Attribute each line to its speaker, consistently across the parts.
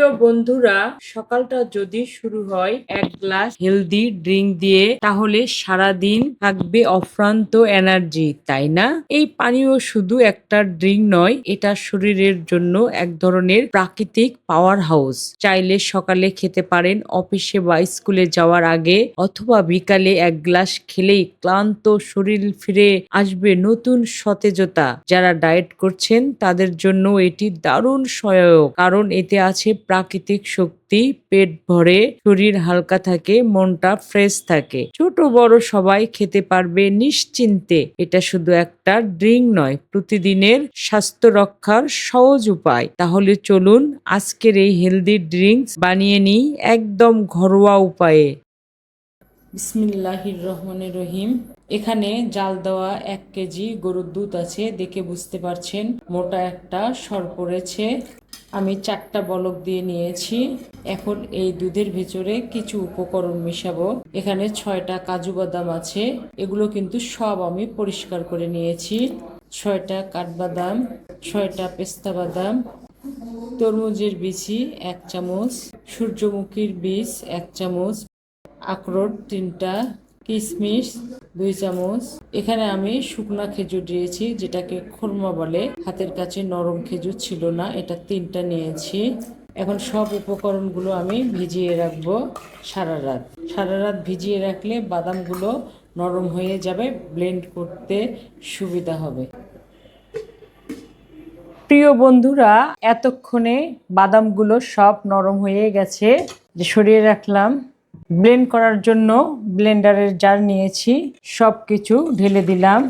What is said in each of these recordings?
Speaker 1: প্রিয় বন্ধুরা, সকালটা যদি শুরু হয় এক গ্লাস হেলদি ড্রিঙ্ক দিয়ে, তাহলে সারাদিন থাকবে অফ্রান্ত এনার্জি তাই না? এই পানীয় শুধু একটা ড্রিঙ্ক নয়, এটা শরীরের জন্য এক ধরনের প্রাকৃতিক পাওয়ার হাউস চাইলে সকালে খেতে পারেন, অফিসে বা স্কুলে যাওয়ার আগে, অথবা বিকালে এক গ্লাস খেলেই ক্লান্ত শরীর ফিরে আসবে নতুন সতেজতা। যারা ডায়েট করছেন, তাদের জন্য এটি দারুণ সহায়ক, কারণ এতে আছে প্রাকৃতিক শক্তি, পেট ভরে, শরীর হালকা থাকে, মনটা ফ্রেশ থাকে। ছোট, বড় সবাই খেতে পারবে নিশ্চিন্তে। এটা শুধু একটা ড্রিঙ্ক নয়, প্রতিদিনের স্বাস্থ্য রক্ষার সহজ উপায়। তাহলে চলুন আজকের এই হেলদি ড্রিঙ্কস বানিয়ে নিই একদম ঘরোয়া উপায়ে। বিসমিল্লাহির রহমানির রহিম। এখানে জাল দেওয়া এক কেজি গরুর দুধ আছে, দেখে বুঝতে পারছেন। মোটা একটা সর পড়েছে। আমি চারটা বলক দিয়ে নিয়েছি। এখন এই দুধের ভেতরে কিছু উপকরণ মিশাবো। এখানে ছয়টা কাজু বাদাম আছে। এগুলো কিন্তু সব আমি পরিষ্কার করে নিয়েছি। ছয়টা কাঠবাদাম, ছয়টা পেস্তা বাদাম, তরমুজের বিচি এক চামচ, সূর্যমুখীর বীজ এক চামচ, আখরোট তিনটা কিশমিশ দুই চামচ। এখানে আমি শুকনা খেজুর দিয়েছি, যেটাকে খুরমা বলে। হাতের কাছে নরম খেজুর ছিল না, এটা তিনটা নিয়েছি। এখন সব উপকরণগুলো আমি ভিজিয়ে রাখব সারা রাত। সারা রাত ভিজিয়ে রাখলে বাদামগুলো নরম হয়ে যাবে, ব্লেন্ড করতে সুবিধা হবে। প্রিয় বন্ধুরা, এতক্ষণে বাদামগুলো সব নরম হয়ে গেছে, যে সরিয়ে রাখলাম। ব্লেন্ড করার জন্য ব্লেন্ডারের জার নিয়েছি সব কিছু ঢেলে দিলাম।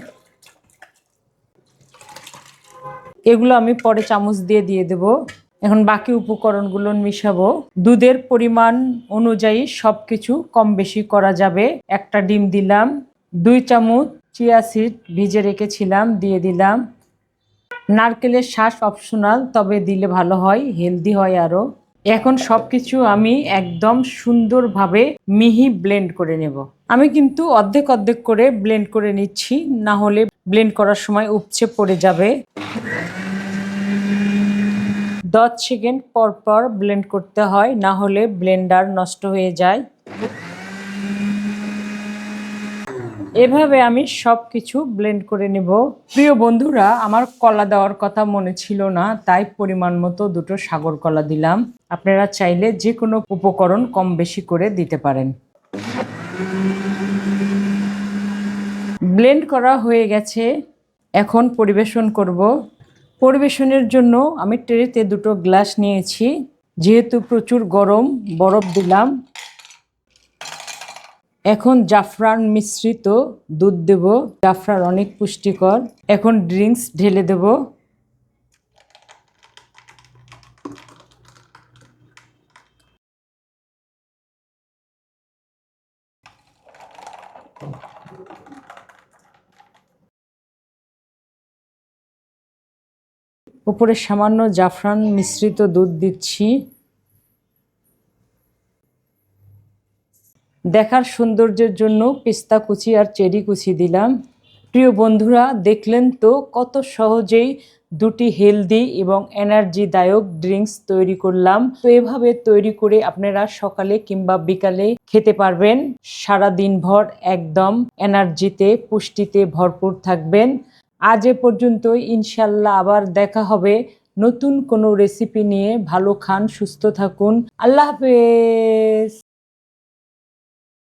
Speaker 1: এগুলো আমি পরে চামচ দিয়ে দিয়ে দেব। এখন বাকি উপকরণগুলো মিশাবো। দুধের পরিমাণ অনুযায়ী সব কিছু কম বেশি করা যাবে। একটা ডিম দিলাম, দুই চামচ চিয়া সিড ভিজে রেখেছিলাম, দিয়ে দিলাম। নারকেলের শ্বাস অপশনাল তবে দিলে ভালো হয় হেলদি হয় আরও। এখন সব কিছু আমি একদম সুন্দরভাবে মিহি ব্লেন্ড করে নেব। আমি কিন্তু অর্ধেক অর্ধেক করে ব্লেন্ড করে নিচ্ছি, না হলে ব্লেন্ড করার সময় উপচে পড়ে যাবে। দশ সেকেন্ড পর পর ব্লেন্ড করতে হয়, না হলে ব্লেন্ডার নষ্ট হয়ে যায়। এভাবে আমি সব কিছু ব্লেন্ড করে নেব। প্রিয় বন্ধুরা, আমার কলা দেওয়ার কথা মনে ছিল না, তাই পরিমাণ মতো দুটো সাগর কলা দিলাম। আপনারা চাইলে যে কোনো উপকরণ কম বেশি করে দিতে পারেন। ব্লেন্ড করা হয়ে গেছে। এখন পরিবেশন করব। পরিবেশনের জন্য আমি ট্রেতে দুটো গ্লাস নিয়েছি। যেহেতু প্রচুর গরম, বরফ দিলাম। এখন জাফরান মিশ্রিত দুধ দেব। জাফরান অনেক পুষ্টিকর। এখন ড্রিঙ্কস ঢেলে দেব। উপরে সামান্য জাফরান মিশ্রিত দুধ দিচ্ছি। দেখার সৌন্দর্যের জন্য পেস্তা কুচি আর চেরি কুচি দিলাম। প্রিয় বন্ধুরা, দেখলেন তো কত সহজেই দুটি হেলদি এবং এনার্জিদায়ক ড্রিঙ্কস তৈরি করলাম। তো এভাবে তৈরি করে আপনারা সকালে কিংবা বিকালে খেতে পারবেন। সারা দিনভর একদম এনার্জিতে পুষ্টিতে ভরপুর থাকবেন। আজ এ পর্যন্ত ইনশাল্লাহ আবার দেখা হবে। নতুন কোনো রেসিপি নিয়ে ভালো খান, সুস্থ থাকুন। আল্লাহ হাফেজ!